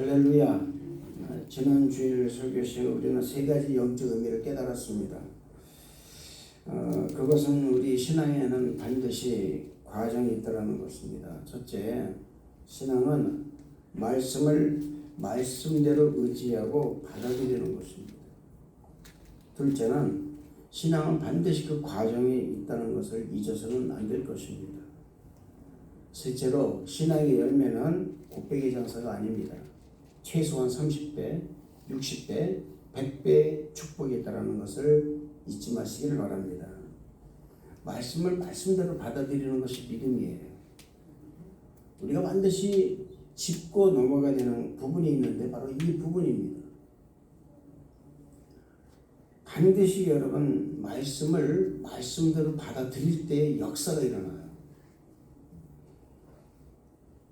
할렐루야. 지난 주일 설교 시에 우리는 세 가지 영적 의미를 깨달았습니다. 어, 그것은 우리 신앙에는 반드시 과정이 있다는 것입니다. 첫째, 신앙은 말씀을 말씀대로 의지하고 받아들이는 것입니다. 둘째는 신앙은 반드시 그 과정이 있다는 것을 잊어서는 안 될 것입니다. 셋째로 신앙의 열매는 곱빼기 장사가 아닙니다. 최소한 30배, 60배, 100배 축복이 있다는 것을 잊지 마시기를 바랍니다. 말씀을 말씀대로 받아들이는 것이 믿음이에요. 우리가 반드시 짚고 넘어가야 되는 부분이 있는데 바로 이 부분입니다. 반드시 여러분 말씀을 말씀대로 받아들일 때 역사가 일어나요.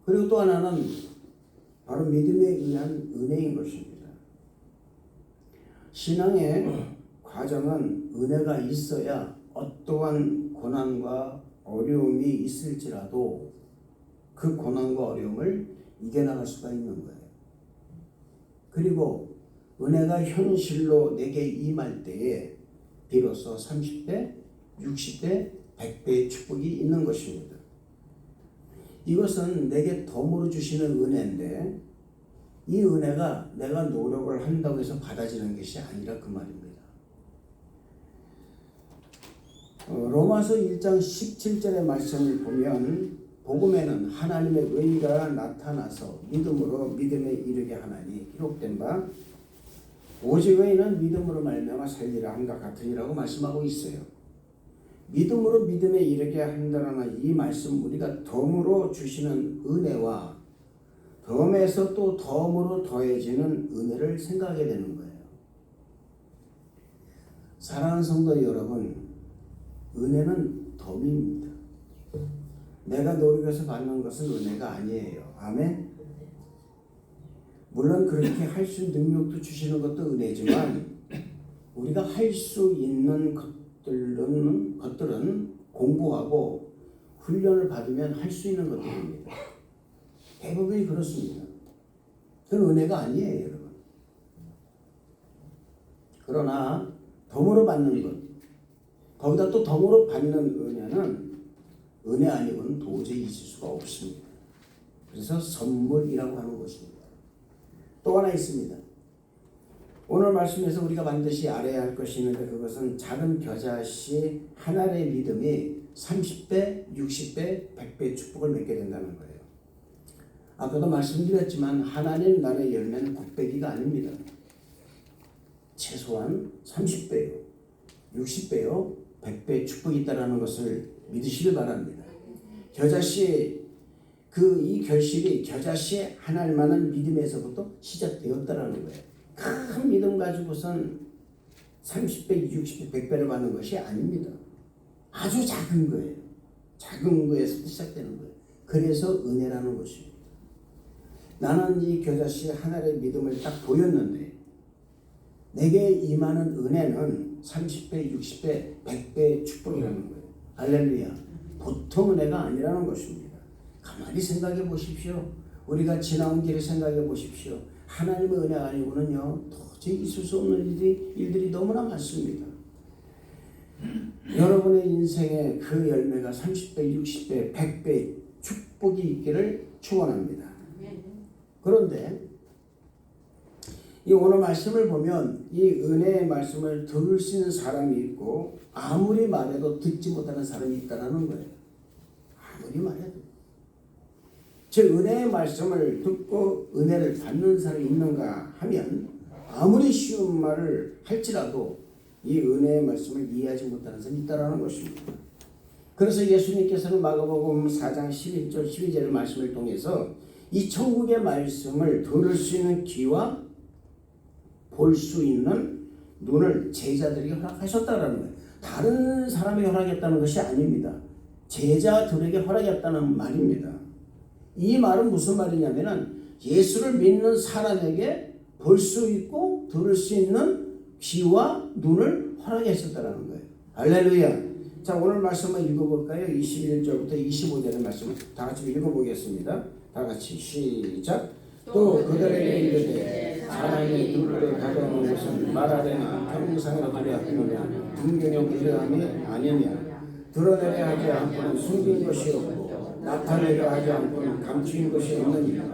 그리고 또 하나는 바로 믿음에 의한 은혜인 것입니다. 신앙의 과정은 은혜가 있어야 어떠한 고난과 어려움이 있을지라도 그 고난과 어려움을 이겨나갈 수가 있는 거예요. 그리고 은혜가 현실로 내게 임할 때에 비로소 30배, 60배, 100배의 축복이 있는 것입니다. 이것은 내게 덤으로 주시는 은혜인데 이 은혜가 내가 노력을 한다고 해서 받아지는 것이 아니라 그 말입니다. 어, 로마서 1장 17절의 말씀을 보면 복음에는 하나님의 의가 나타나서 믿음으로 믿음에 이르게 하나니 기록된 바 오직 의인은 믿음으로 말미암아 살리라 함과 같으니라고 말씀하고 있어요. 믿음으로 믿음에 이르게 한다는 이 말씀 우리가 덤으로 주시는 은혜와 덤에서 또 덤으로 더해지는 은혜를 생각하게 되는 거예요. 사랑하는 성도 여러분, 은혜는 덤입니다. 내가 노력해서 받는 것은 은혜가 아니에요. 아멘. 물론 그렇게 할 수 능력도 주시는 것도 은혜지만 우리가 할 수 있는 것들은 것들은 공부하고 훈련을 받으면 할 수 있는 것들입니다. 대부분이 그렇습니다. 그건 은혜가 아니에요, 여러분. 그러나 덤으로 받는 것, 거기다 또 덤으로 받는 은혜는 은혜 아니고는 도저히 있을 수가 없습니다. 그래서 선물이라고 하는 것입니다. 또 하나 있습니다. 오늘 말씀에서 우리가 반드시 알아야 할 것이 있는데 그것은 작은 겨자씨 하나의 믿음이 30배, 60배, 100배 축복을 맺게 된다는 거예요. 아까도 말씀드렸지만 하나님 나라의 열매는 곱빼기가 아닙니다. 최소한 30배요, 60배요, 100배 축복이 있다는 것을 믿으시길 바랍니다. 겨자씨 그 이 결실이 겨자씨 하나님만한 믿음에서부터 시작되었다라는 거예요. 큰 믿음 가지고선 30배, 60배, 100배를 받는 것이 아닙니다. 아주 작은 거예요. 작은 거에서 시작되는 거예요. 그래서 은혜라는 것입니다. 나는 이 겨자씨 하나의 믿음을 딱 보였는데 내게 임하는 은혜는 30배, 60배, 100배의 축복이라는 거예요. 할렐루야. 보통 은혜가 아니라는 것입니다. 가만히 생각해 보십시오. 우리가 지나온 길을 생각해 보십시오. 하나님의 은혜가 아니고는요, 도저히 있을 수 없는 일들이, 일들이 너무나 많습니다. 여러분의 인생에 그 열매가 30배, 60배, 100배 축복이 있기를 축원합니다. 그런데 이 오늘 말씀을 보면 이 은혜의 말씀을 들을 수 있는 사람이 있고 아무리 말해도 듣지 못하는 사람이 있다는 거예요. 아무리 말해도. 제 은혜의 말씀을 듣고 은혜를 받는 사람이 있는가 하면 아무리 쉬운 말을 할지라도 이 은혜의 말씀을 이해하지 못하는 사람이 있다는 것입니다. 그래서 예수님께서는 마가복음 4장 11절 12절의 말씀을 통해서 이 천국의 말씀을 들을 수 있는 귀와 볼 수 있는 눈을 제자들에게 허락하셨다라는 거예요. 다른 사람이 허락했다는 것이 아닙니다. 제자들에게 허락했다는 말입니다. 이 말은 무슨 말이냐면은 예수를 믿는 사람에게 볼 수 있고 들을 수 있는 귀와 눈을 허락했었다는 거예요. 할렐루야. 자, 오늘 말씀을 읽어볼까요? 21절부터 25절의 말씀을 다 같이 읽어보겠습니다. 다 같이 시작. 또 그들에게 이르되 사람이 등불에 가져오는 것은 말하려나 평상으로 들여하느냐 등경에 들여함이 아니냐. 드러내려 하지 않고는 숨긴 것이 없고 나타내려 하지 않고는 감추인 것이 없느니라.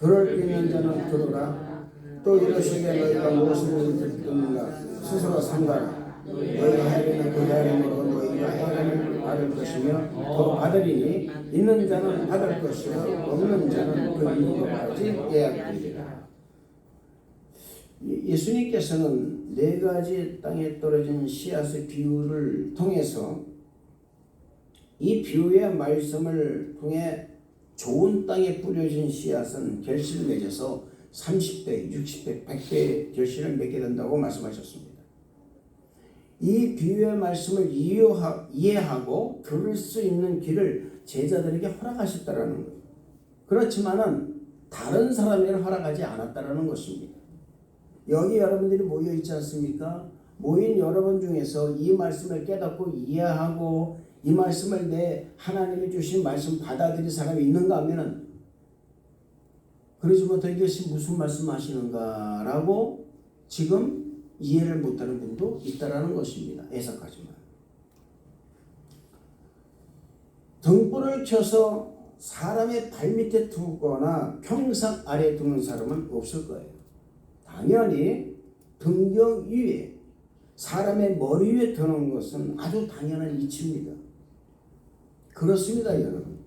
들을 끼는 자는 들으라. 또 이러시게 너희가 무엇을 듣느냐. 스스로 삼가라. 너희 하리는 그 하림으로 너희가 해를 받을 것이며 더 받으리니 있는 자는 받을 것이요 없는 자는 그 이유까지 빼앗기리라 예수님께서는 네 가지 땅에 떨어진 씨앗의 비유를 통해서 이 비유의 말씀을 통해 좋은 땅에 뿌려진 씨앗은 결실을 맺어서 30배, 60배, 100배 결실을 맺게 된다고 말씀하셨습니다. 이 비유의 말씀을 이해하, 이해하고 들을 수 있는 길을 제자들에게 허락하셨다라는 거예요. 그렇지만은 다른 사람에게 허락하지 않았다라는 것입니다. 여기 여러분들이 모여 있지 않습니까? 모인 여러분 중에서 이 말씀을 깨닫고 이해하고 이 말씀을 내 하나님이 주신 말씀 받아들일 사람이 있는가 하면은 그러지 못해 이것이 무슨 말씀 하시는가라고 지금 이해를 못하는 분도 있다라는 것입니다. 해석하지만 등불을 켜서 사람의 발밑에 두거나 평상 아래에 두는 사람은 없을 거예요. 당연히 등경 위에 사람의 머리 위에 두는 것은 아주 당연한 이치입니다. 그렇습니다, 여러분.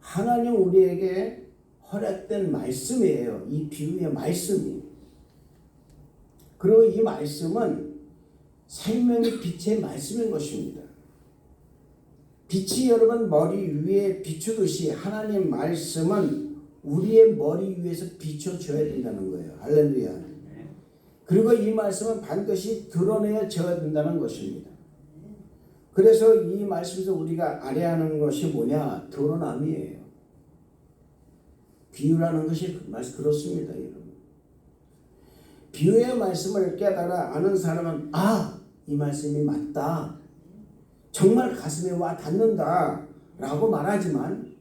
하나님 우리에게 허락된 말씀이에요. 이 비유의 말씀이. 그리고 이 말씀은 생명의 빛의 말씀인 것입니다. 빛이 여러분 머리 위에 비추듯이 하나님 말씀은 우리의 머리 위에서 비춰줘야 된다는 거예요. 할렐루야. 그리고 이 말씀은 반드시 드러내줘야 된다는 것입니다. 그래서 이 말씀에서 우리가 알아야 하는 것이 뭐냐? 드러남이에요. 비유라는 것이 그렇습니다, 여러분. 비유의 말씀을 깨달아 아는 사람은 아, 이 말씀이 맞다. 정말 가슴에 와 닿는다. 라고 말하지만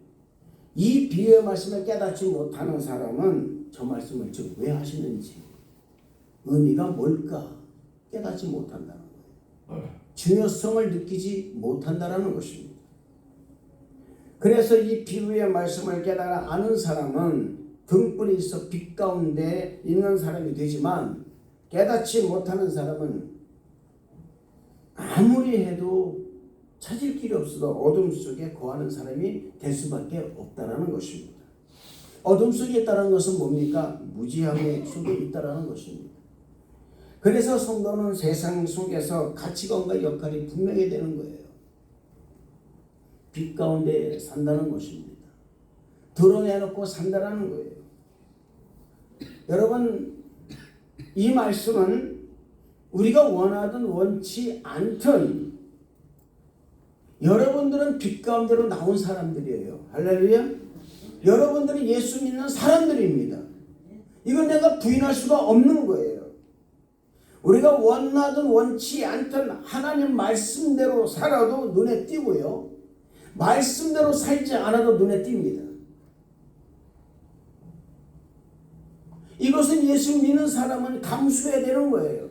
이 비유의 말씀을 깨닫지 못하는 사람은 저 말씀을 지금 왜 하시는지 의미가 뭘까 깨닫지 못한다는 거예요. 중요성을 느끼지 못한다라는 것입니다. 그래서 이 비유의 말씀을 깨달아 아는 사람은 등불이 있어 빛 가운데 있는 사람이 되지만 깨닫지 못하는 사람은 아무리 해도 찾을 길이 없어도 어둠 속에 거하는 사람이 될 수밖에 없다라는 것입니다. 어둠 속에 있다는 것은 뭡니까? 무지함의 속에 있다라는 것입니다. 그래서 성도는 세상 속에서 가치관과 역할이 분명히 되는 거예요. 빛 가운데 산다는 것입니다. 드러내놓고 산다는 거예요. 여러분, 이 말씀은 우리가 원하든 원치 않든 여러분들은 빛 가운데로 나온 사람들이에요. 할렐루야. 여러분들이 예수 믿는 사람들입니다. 이건 내가 부인할 수가 없는 거예요. 우리가 원하든 원치 않든 하나님 말씀대로 살아도 눈에 띄고요. 말씀대로 살지 않아도 눈에 띕니다. 이것은 예수 믿는 사람은 감수해야 되는 거예요.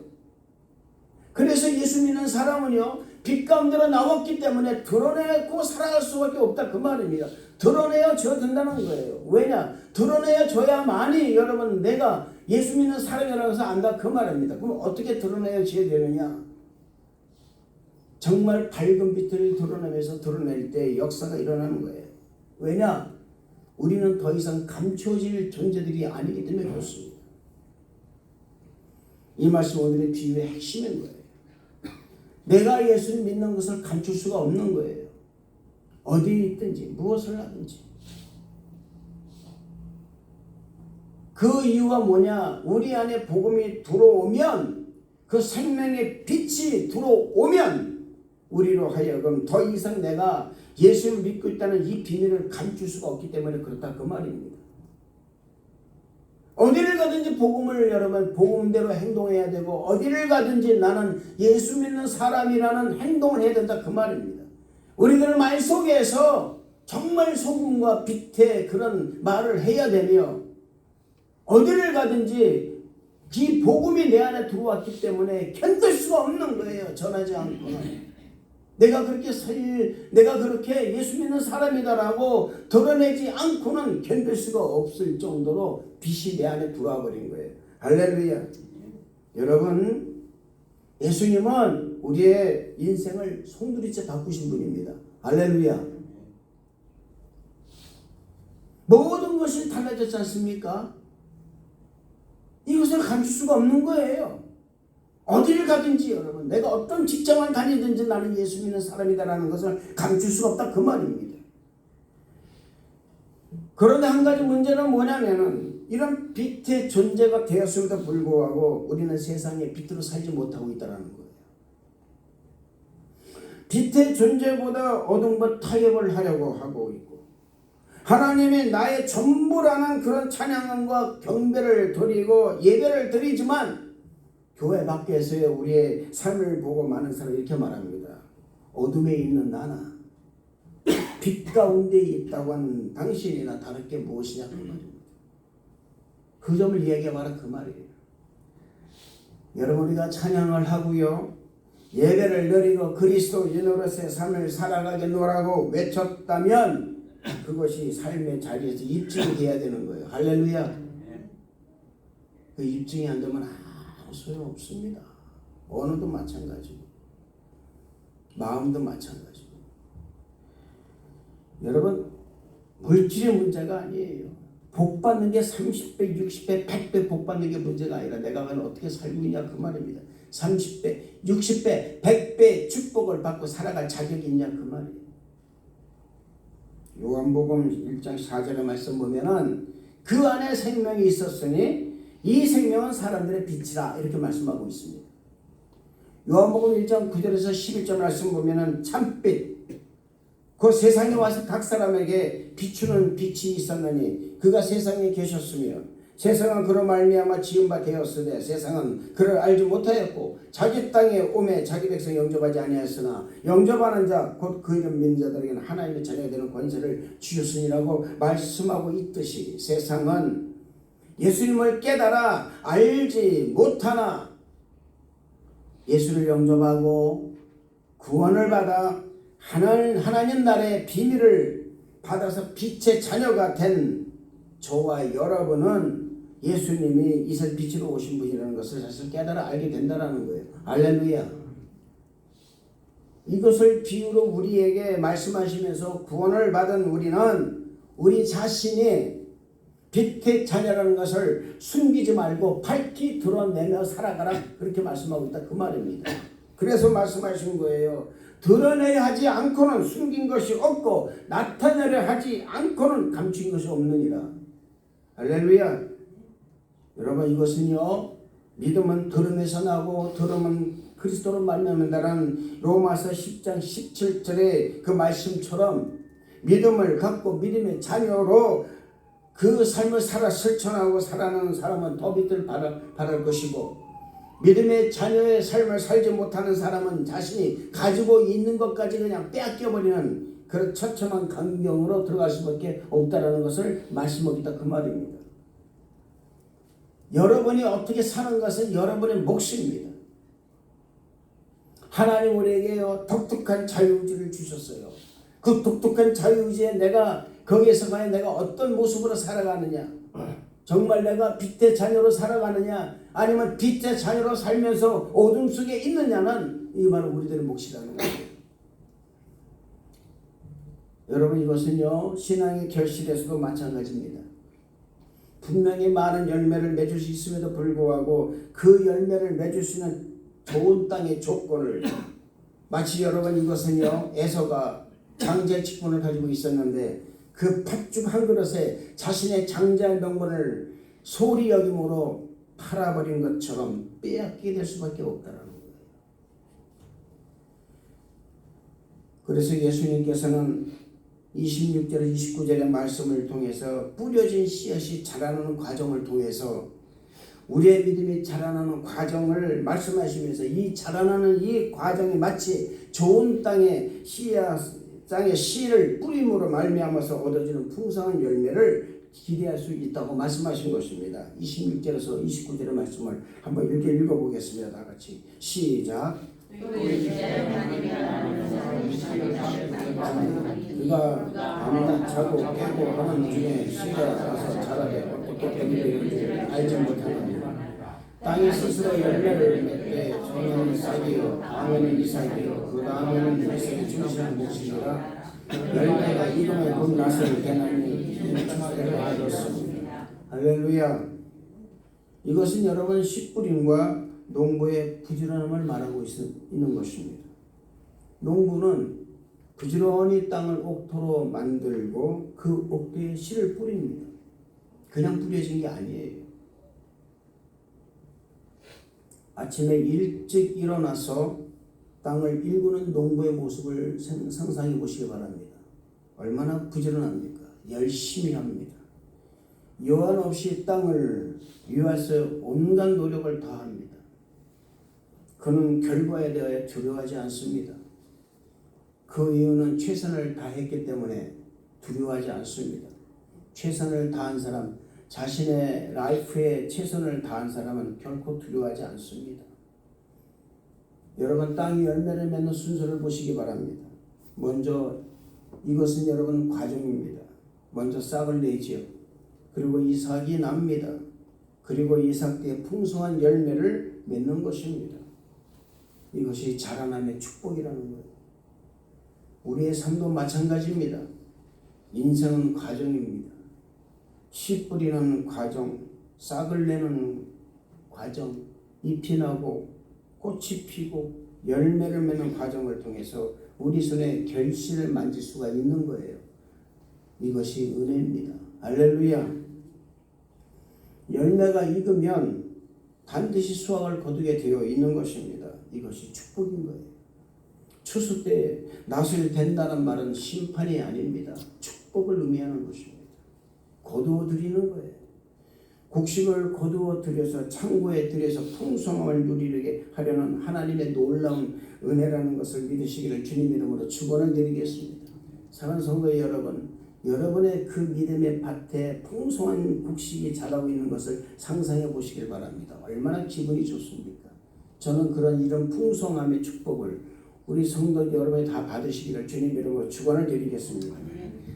그래서 예수 믿는 사람은요, 빛 가운데로 나왔기 때문에 드러내고 살아갈 수밖에 없다. 그 말입니다. 드러내어져야 된다는 거예요. 왜냐? 드러내어져야만이 여러분 내가 예수 믿는 사람이라고 해서 안다. 그 말입니다. 그럼 어떻게 드러내어져야 되느냐? 정말 밝은 빛을 드러내면서 드러낼 때 역사가 일어나는 거예요. 왜냐? 우리는 더 이상 감춰질 존재들이 아니기 때문에 그렇습니다. 이 말씀 오늘의 비유의 핵심인 거예요. 내가 예수를 믿는 것을 감출 수가 없는 거예요. 어디에 있든지 무엇을 하든지. 그 이유가 뭐냐? 우리 안에 복음이 들어오면 그 생명의 빛이 들어오면 우리로 하여금 더 이상 내가 예수를 믿고 있다는 이 비밀을 감출 수가 없기 때문에 그렇다 그 말입니다. 어디를 가든지 복음을 여러분 복음대로 행동해야 되고 어디를 가든지 나는 예수 믿는 사람이라는 행동을 해야 된다 그 말입니다. 우리들 말 속에서 정말 소금과 빛의 그런 말을 해야 되며 어디를 가든지 이 복음이 내 안에 들어왔기 때문에 견딜 수가 없는 거예요. 전하지 않고는. 내가 그렇게 설, 내가 그렇게 예수 믿는 사람이다라고 드러내지 않고는 견딜 수가 없을 정도로 빛이 내 안에 들어와 버린 거예요. 할렐루야. 여러분, 예수님은 우리의 인생을 송두리째 바꾸신 분입니다. 할렐루야. 모든 것이 달라졌지 않습니까? 이것을 감출 수가 없는 거예요. 어디를 가든지 여러분 내가 어떤 직장을 다니든지 나는 예수 믿는 사람이다라는 것을 감출 수가 없다 그 말입니다. 그런데 한 가지 문제는 뭐냐면은 이런 빛의 존재가 되었음에도 불구하고 우리는 세상에 빛으로 살지 못하고 있다는 거예요. 빛의 존재보다 어둠과 뭐 타협을 하려고 하고 있고 하나님이 나의 전부라는 그런 찬양과 경배를 드리고 예배를 드리지만 교회 밖에서의 우리의 삶을 보고 많은 사람이 이렇게 말합니다. 어둠에 있는 나나 빛 가운데 있다고 하는 당신이나 다를 게 무엇이냐 그 말입니다. 그 점을 이야기해봐라 그 말이에요. 여러분 우리가 찬양을 하고요. 예배를 드리고 그리스도인으로서의 삶을 살아가게 노라고 외쳤다면 그것이 삶의 자리에서 입증이 돼야 되는 거예요. 할렐루야. 그 입증이 안 되면 소용 없습니다. 언어도 마찬가지고 마음도 마찬가지고 여러분 물질의 문제가 아니에요. 복 받는 게 30배, 60배, 100배 복 받는 게 문제가 아니라 내가 어떻게 살고 있냐 그 말입니다. 30배, 60배, 100배 축복을 받고 살아갈 자격이 있냐 그 말이에요. 요한복음 1장 4절의 말씀 보면은 그 안에 생명이 있었으니 이 생명은 사람들의 빛이라 이렇게 말씀하고 있습니다. 요한복음 1장 9절에서 11절 말씀 보면은 참빛 그 세상에 와서 각 사람에게 비추는 빛이 있었느니 그가 세상에 계셨으며 세상은 그로 말미암아 지은 바 되었으되 세상은 그를 알지 못하였고 자기 땅에 오매 자기 백성 영접하지 아니하였으나 영접하는 자 곧 그 이름 믿는 자들에게는 하나님의 자녀가 되는 권세를 주셨으니라고 말씀하고 있듯이 세상은 예수님을 깨달아 알지 못하나 예수를 영접하고 구원을 받아 하나님, 하나님 나라의 비밀을 받아서 빛의 자녀가 된 저와 여러분은 예수님이 이세 빛으로 오신 분이라는 것을 사실 깨달아 알게 된다는 거예요. 알렐루야. 이것을 비유로 우리에게 말씀하시면서 구원을 받은 우리는 우리 자신이 빛의 자녀라는 것을 숨기지 말고 밝히 드러내며 살아가라 그렇게 말씀하고 있다 그 말입니다. 그래서 말씀하신 거예요. 드러내야 하지 않고는 숨긴 것이 없고 나타내려 하지 않고는 감춘 것이 없느니라. 할렐루야. 여러분 이것은요. 믿음은 들음에서 나고 들음은 그리스도로 말미암는다는 로마서 10장 17절의 그 말씀처럼 믿음을 갖고 믿음의 자녀로 그 삶을 살아 실천하고 살아가는 사람은 더 빛을 바랄, 바랄 것이고 믿음의 자녀의 삶을 살지 못하는 사람은 자신이 가지고 있는 것까지 그냥 빼앗겨버리는 그런 처참한 강경으로 들어갈 수밖에 없다라는 것을 말씀하겠다 그 말입니다. 여러분이 어떻게 사는 것은 여러분의 몫입니다. 하나님 우리에게요 독특한 자유의지를 주셨어요. 그 독특한 자유의지에 내가 거기에서 과연 내가 어떤 모습으로 살아가느냐 정말 내가 빛의 자녀로 살아가느냐 아니면 빛의 자녀로 살면서 어둠 속에 있느냐는 이 말은 우리들의 몫이라는 거예요. 여러분 이것은요 신앙의 결실에서도 마찬가지입니다. 분명히 많은 열매를 맺을 수 있음에도 불구하고 그 열매를 맺을 수 있는 좋은 땅의 조건을 마치 여러분 이것은요 에서가 장제 직분을 가지고 있었는데 그 팥죽 한 그릇에 자신의 장자의 명분을 소리 여김으로 팔아버린 것처럼 빼앗게 될 수밖에 없다라는 거예요. 그래서 예수님께서는 26절 29절의 말씀을 통해서 뿌려진 씨앗이 자라나는 과정을 통해서 우리의 믿음이 자라나는 과정을 말씀하시면서 이 자라나는 이 과정이 마치 좋은 땅에 씨앗 땅에 씨를 뿌림으로 말미암아서 얻어지는 풍성한 열매를 기대할 수 있다고 말씀하신 것입니다. 26절에서 29절의 말씀을 한번 이렇게 읽어보겠습니다. 다 같이 시작. 그가 밤낮 자고 깨고 하는 중에 씨가 나서 자라되 어떻게 되는지 알지 못하느니라. 땅이 스스로 열매를 맺되 소년은 싹이요 다음에는 이삭이요 그 다음에는 이삭이 중심을 몫이니라 열매가 이름에 곧 나서를 대나니 주대를 하였습니다. 할렐루야. 이것은 여러분 씨뿌림과 농부의 부지런함을 말하고 있, 있는 것입니다. 농부는 부지런히 땅을 옥토로 만들고 그 옥토에 씨를 뿌립니다. 그냥 뿌려진 게 아니에요. 아침에 일찍 일어나서 땅을 일구는 농부의 모습을 생- 상상해 보시기 바랍니다. 얼마나 부지런합니까? 열심히 합니다. 여한 없이 땅을 위해서 온갖 노력을 다합니다. 그는 결과에 대하여 두려워하지 않습니다. 그 이유는 최선을 다했기 때문에 두려워하지 않습니다. 최선을 다한 사람, 자신의 라이프에 최선을 다한 사람은 결코 두려워하지 않습니다. 여러분 땅이 열매를 맺는 순서를 보시기 바랍니다. 먼저 이것은 여러분 과정입니다. 먼저 싹을 내지요. 그리고 이삭이 납니다. 그리고 이삭 때에 풍성한 열매를 맺는 것입니다. 이것이 자라남의 축복이라는 거예요. 우리의 삶도 마찬가지입니다. 인생은 과정입니다. 씨 뿌리는 과정, 싹을 내는 과정, 잎이 나고 꽃이 피고 열매를 맺는 과정을 통해서 우리 손에 결실을 만질 수가 있는 거예요. 이것이 은혜입니다. 할렐루야. 열매가 익으면 반드시 수확을 거두게 되어 있는 것입니다. 이것이 축복인 거예요. 추수 때 낫을 된다는 말은 심판이 아닙니다. 축복을 의미하는 것입니다. 거두어 드리는 거예요. 곡식을 거두어 들여서 창고에 들여서 풍성함을 누리게 하려는 하나님의 놀라운 은혜라는 것을 믿으시기를 주님 이름으로 축원을 드리겠습니다. 사랑하는 성도 여러분, 여러분의 그 믿음의 밭에 풍성한 곡식이 자라고 있는 것을 상상해 보시길 바랍니다. 얼마나 기분이 좋습니까? 저는 그런 이런 풍성함의 축복을 우리 성도 여러분이 다 받으시기를 주님 이름으로 축원을 드리겠습니다.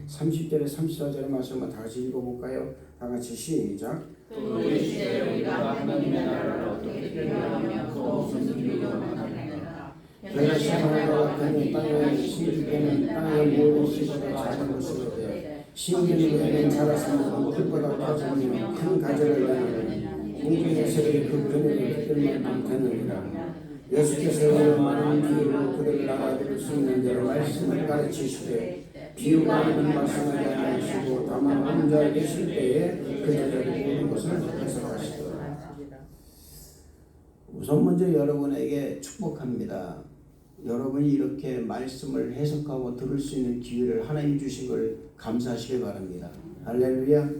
30절에 34절의 말씀을 다 같이 읽어볼까요? 다 같이 시작. 또 우리 시대에 우리가 하나님의 나라를 어떻게 비교하며 또 무슨 비교를 하나이까 그가 시험하다가 그는 땅에 심을 때는 땅의 모든 씨보다 작은 것으로 되 심기는 외에는 자랐으면 풀보다 커지며 큰 가지를 내는 공중의 새들이 그 그늘을 깃들 만큼 되느니라 예수께서 많은 비유로 그들을 알아들을 수 있는 대로 말씀을 가르치시되 아닌 말씀을 가르치시고 다만 혼자 계실 때에 그들을 보는 것을 해석하시더라 우선 먼저 여러분에게 축복합니다. 여러분이 이렇게 말씀을 해석하고 들을 수 있는 기회를 하나님 주신 걸 감사하시길 바랍니다. 할렐루야.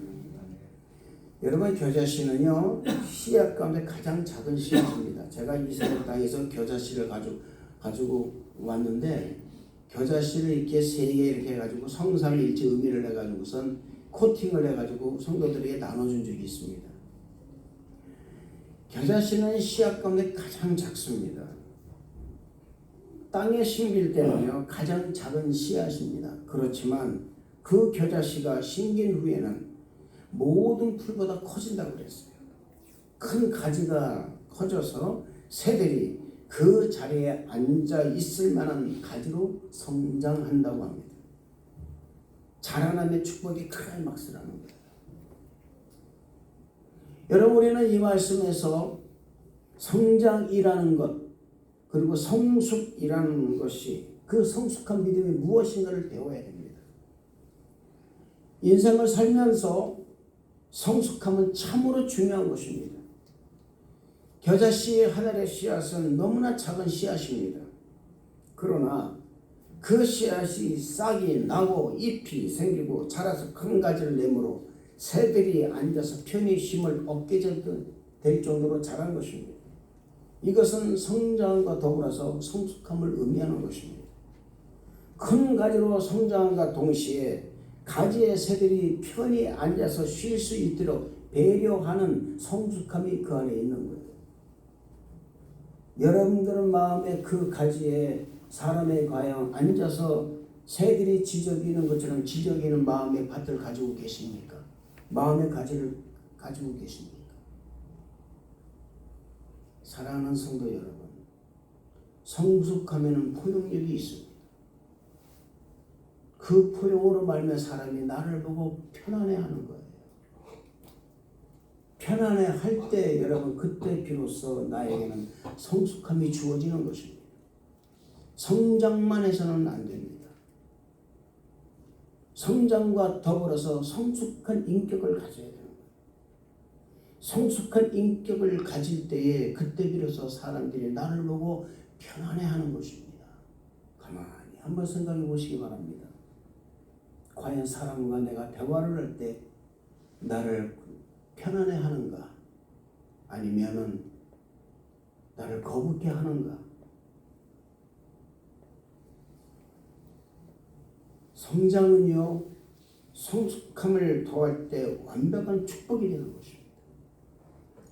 여러분 겨자씨는요 씨앗 가운데 가장 작은 씨앗입니다. 제가 이스라엘 땅에서 겨자씨를 가지고 가지고 왔는데 겨자씨를 이렇게 세개 이렇게 해가지고 성삼일체 의미를 해가지고선 코팅을 해가지고 성도들에게 나눠준 적이 있습니다. 겨자씨는 씨앗 가운데 가장 작습니다. 땅에 심길 때는요 가장 작은 씨앗입니다. 그렇지만 그 겨자씨가 심긴 후에는 모든 풀보다 커진다고 그랬어요. 큰 가지가 커져서 새들이 그 자리에 앉아 있을 만한 가지로 성장한다고 합니다. 자라남의 축복이 클라이막스라는 거예요. 여러분 우리는 이 말씀에서 성장이라는 것 그리고 성숙이라는 것이 그 성숙한 믿음이 무엇인가를 배워야 됩니다. 인생을 살면서 성숙함은 참으로 중요한 것입니다. 겨자씨의 하늘의 씨앗은 너무나 작은 씨앗입니다. 그러나 그 씨앗이 싹이 나고 잎이 생기고 자라서 큰 가지를 내므로 새들이 앉아서 편히 쉼을 얻게 될 정도로 자란 것입니다. 이것은 성장과 더불어서 성숙함을 의미하는 것입니다. 큰 가지로 성장함과 동시에 가지의 새들이 편히 앉아서 쉴 수 있도록 배려하는 성숙함이 그 안에 있는 거예요. 여러분들은 마음에 그 가지에 사람의 과연 앉아서 새들이 지저귀는 것처럼 지저귀는 마음의 밭을 가지고 계십니까? 마음의 가지를 가지고 계십니까? 사랑하는 성도 여러분, 성숙하면은 포용력이 있습니다. 그 포용으로 말며 사람이 나를 보고 편안해하는 거예요. 편안해 할 때 여러분 그때 비로소 나에게는 성숙함이 주어지는 것입니다. 성장만 해서는 안 됩니다. 성장과 더불어서 성숙한 인격을 가져야 되는 거예요. 성숙한 인격을 가질 때에 그때 비로소 사람들이 나를 보고 편안해 하는 것입니다. 가만히 한번 생각해 보시기 바랍니다. 과연 사람과 내가 대화를 할 때 나를 편안해 하는가 아니면은 나를 거북해 하는가 성장은요 성숙함을 더할 때 완벽한 축복이 되는 것입니다.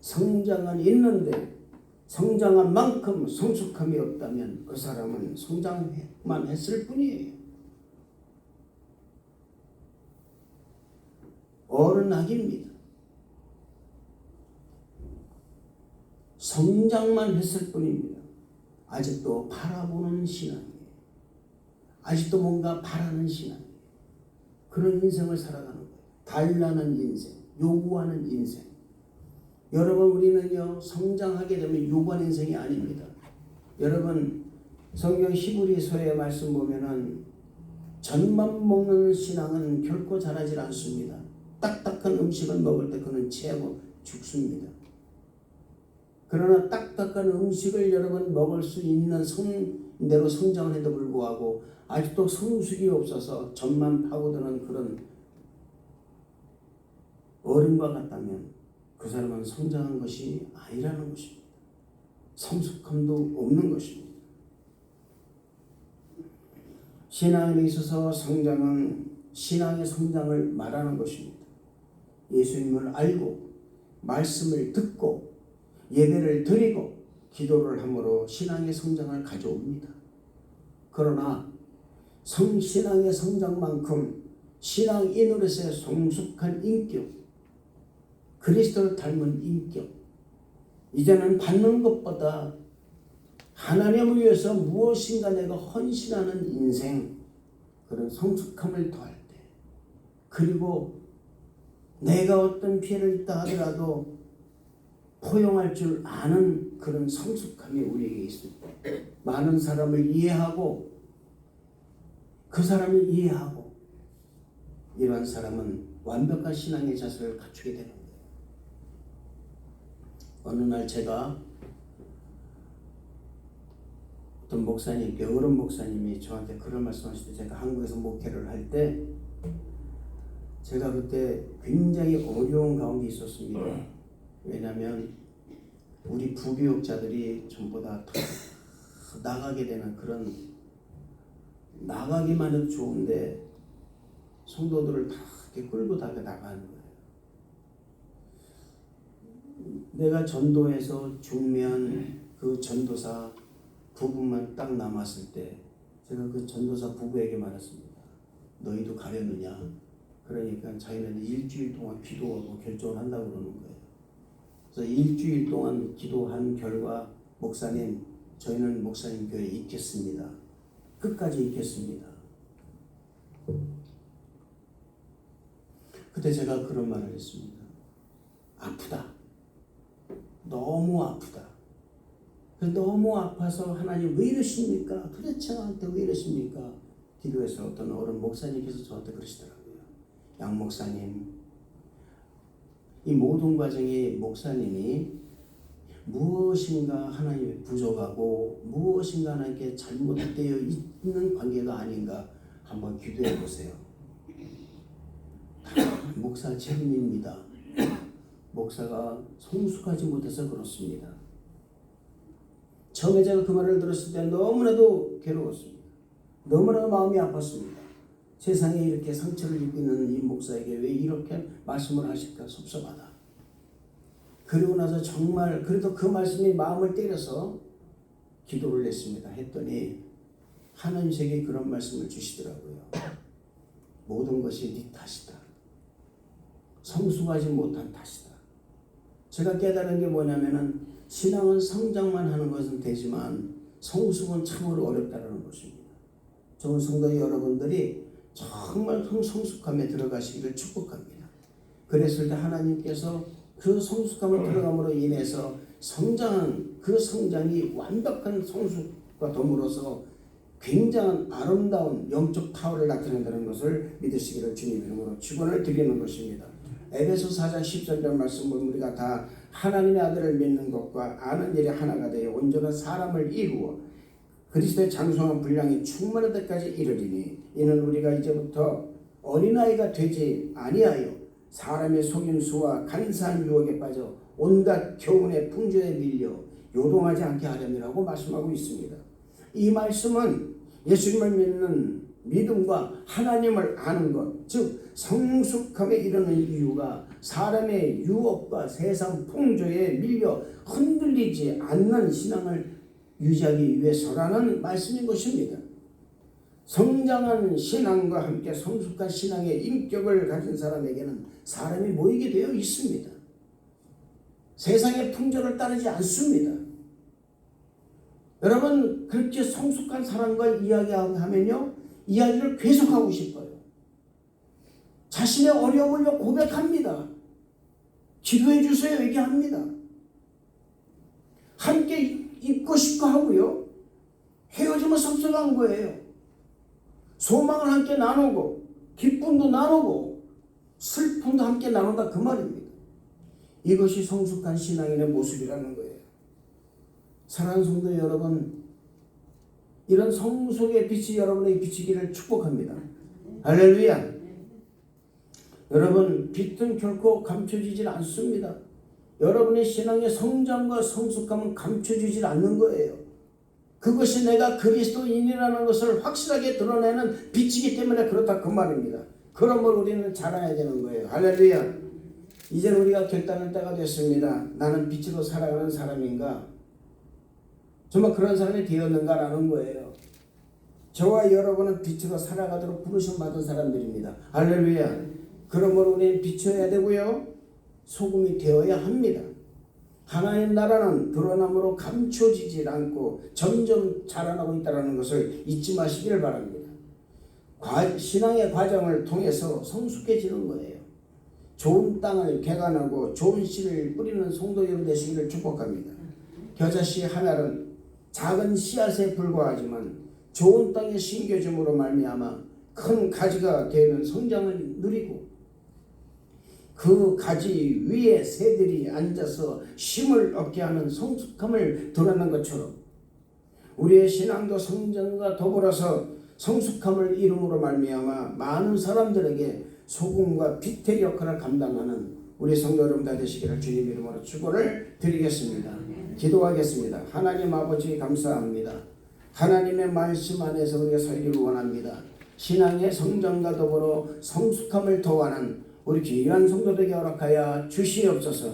성장은 있는데 성장한 만큼 성숙함이 없다면 그 사람은 성장만 했을 뿐이에요. 어른아기입니다. 성장만 했을 뿐입니다. 아직도 바라보는 신앙이에요. 아직도 뭔가 바라는 신앙이에요. 그런 인생을 살아가는 거예요. 달라는 인생, 요구하는 인생. 여러분 우리는요 성장하게 되면 요구하는 인생이 아닙니다. 여러분 성경 히브리서의 말씀 보면은 젖만 먹는 신앙은 결코 자라질 않습니다. 딱딱한 음식을 먹을 때 그는 체하고 죽습니다. 그러나 딱딱한 음식을 여러분 먹을 수 있는 성대로 성장을 해도 불구하고 아직도 성숙이 없어서 젖만 파고드는 그런 어른과 같다면 그 사람은 성장한 것이 아니라는 것입니다. 성숙함도 없는 것입니다. 신앙에 있어서 성장은 신앙의 성장을 말하는 것입니다. 예수님을 알고 말씀을 듣고 예배를 드리고 기도를 함으로 신앙의 성장을 가져옵니다. 그러나 성신앙의 성장만큼 신앙인으로서의 성숙한 인격, 그리스도를 닮은 인격, 이제는 받는 것보다 하나님을 위해서 무엇인가 내가 헌신하는 인생, 그런 성숙함을 더할 때, 그리고 내가 어떤 피해를 있다 하더라도 포용할 줄 아는 그런 성숙함이 우리에게 있습니다. 많은 사람을 이해하고 그 사람을 이해하고 이러한 사람은 완벽한 신앙의 자세를 갖추게 되는 거예요. 어느 날 제가 어떤 목사님께 어른 목사님이 저한테 그런 말씀하실 때 제가 한국에서 목회를 할 때 제가 그때 굉장히 어려운 가운데 있었습니다. 왜냐하면 우리 부교육자들이 전부 다, 다 나가게 되는 그런 나가기만 해도 좋은데 성도들을 다 이렇게 끌고 다 나가는 거예요. 내가 전도해서 죽면 그 전도사 부부만 딱 남았을 때 제가 그 전도사 부부에게 말했습니다. 너희도 가려느냐? 그러니까 자기는 일주일 동안 기도하고 결정을 한다고 그러는 거예요. 그래서 일주일 동안 기도한 결과 목사님 저희는 목사님 교회에 있겠습니다. 끝까지 있겠습니다. 그때 제가 그런 말을 했습니다. 아프다. 너무 아프다. 너무 아파서 하나님 왜 이러십니까? 도대체 나한테 왜 이러십니까? 기도해서 어떤 어른 목사님께서 저한테 그러시더라고요. 양 목사님, 이 모든 과정에 목사님이 무엇인가 하나님의 부족하고 무엇인가 하나님께 잘못되어 있는 관계가 아닌가 한번 기도해 보세요. 목사 책임입니다. 목사가 성숙하지 못해서 그렇습니다. 처음에 제가 그 말을 들었을 때 너무나도 괴로웠습니다. 너무나도 마음이 아팠습니다. 세상에 이렇게 상처를 입고 있는 이 목사에게 왜 이렇게 말씀을 하실까 섭섭하다. 그리고 나서 정말 그래도 그 말씀이 마음을 때려서 기도를 했습니다. 했더니 하나님에게 그런 말씀을 주시더라고요. 모든 것이 네 탓이다. 성숙하지 못한 탓이다. 제가 깨달은 게 뭐냐면은 신앙은 성장만 하는 것은 되지만 성숙은 참으로 어렵다는 것입니다. 좋은 성도 여러분들이 정말 성- 성숙함에 들어가시기를 축복합니다. 그랬을 때 하나님께서 그 성숙함을 들어감으로 인해서 성장한 그 성장이 완벽한 성숙과 더불어서 굉장한 아름다운 영적 파워를 나타낸다는 것을 믿으시기를 주님 이름으로 축원을 드리는 것입니다. 에베소 4장 10절 말씀을 우리가 다 하나님의 아들을 믿는 것과 아는 일이 하나가 되어 온전한 사람을 이루어 그리스도의 장성한 분량이 충만할 때까지 이르리니 이는 우리가 이제부터 어린아이가 되지 아니하여 사람의 속임수와 간사한 유혹에 빠져 온갖 교훈의 풍조에 밀려 요동하지 않게 하려니라고 말씀하고 있습니다. 이 말씀은 예수님을 믿는 믿음과 하나님을 아는 것, 즉 성숙함에 이르는 이유가 사람의 유혹과 세상 풍조에 밀려 흔들리지 않는 신앙을 유지하기 위해서라는 말씀인 것입니다. 성장한 신앙과 함께 성숙한 신앙의 인격을 가진 사람에게는 사람이 모이게 되어 있습니다. 세상의 풍조를 따르지 않습니다. 여러분 그렇게 성숙한 사람과 이야기하면요 이야기를 계속하고 싶어요. 자신의 어려움을 고백합니다. 기도해 주세요 얘기합니다. 함께 입고 싶고 하고요. 헤어지면 섭섭한 거예요. 소망을 함께 나누고 기쁨도 나누고 슬픔도 함께 나눈다 그 말입니다. 이것이 성숙한 신앙인의 모습이라는 거예요. 사랑하는 성도 여러분, 이런 성숙의 빛이 여러분에게 비치기를 축복합니다. 할렐루야. 여러분, 빛은 결코 감춰지질 않습니다. 여러분의 신앙의 성장과 성숙함은 감춰지질 않는 거예요. 그것이 내가 그리스도인이라는 것을 확실하게 드러내는 빛이기 때문에 그렇다 그 말입니다. 그러므로 우리는 자라야 되는 거예요. 할렐루야. 이제 우리가 결단할 때가 됐습니다. 나는 빛으로 살아가는 사람인가? 정말 그런 사람이 되었는가라는 거예요. 저와 여러분은 빛으로 살아가도록 부르심 받은 사람들입니다. 할렐루야. 그러므로 우리는 비춰야 되고요. 소금이 되어야 합니다. 하나님 나라는 드러남으로 감춰지질 않고 점점 자라나고 있다는 것을 잊지 마시기를 바랍니다. 과- 신앙의 과정을 통해서 성숙해지는 거예요. 좋은 땅을 개간하고 좋은 씨를 뿌리는 성도 여러분 되시기를 축복합니다. 겨자씨 하나는 작은 씨앗에 불과하지만 좋은 땅에 심겨짐으로 말미암아 큰 가지가 되는 성장을 누리고 그 가지 위에 새들이 앉아서 힘을 얻게 하는 성숙함을 드러낸 것처럼 우리의 신앙도 성장과 더불어서 성숙함을 이름으로 말미암아 많은 사람들에게 소금과 빛의 역할을 감당하는 우리 성도 여러분 다 되시기를 주님 이름으로 축원을 드리겠습니다. 기도하겠습니다. 하나님 아버지 감사합니다. 하나님의 말씀 안에서 우리가 살기를 원합니다. 신앙의 성장과 더불어 성숙함을 더하는 우리 귀한 성도들에게 허락하여 주시옵소서.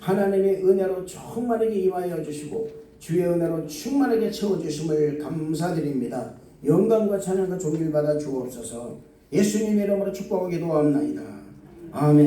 하나님의 은혜로 충만하게 임하여 주시고 주의 은혜로 충만하게 채워 주심을 감사드립니다. 영광과 찬양과 존귀를 받아 주옵소서. 예수님 이름으로 축복하기도 합나이다. 아멘.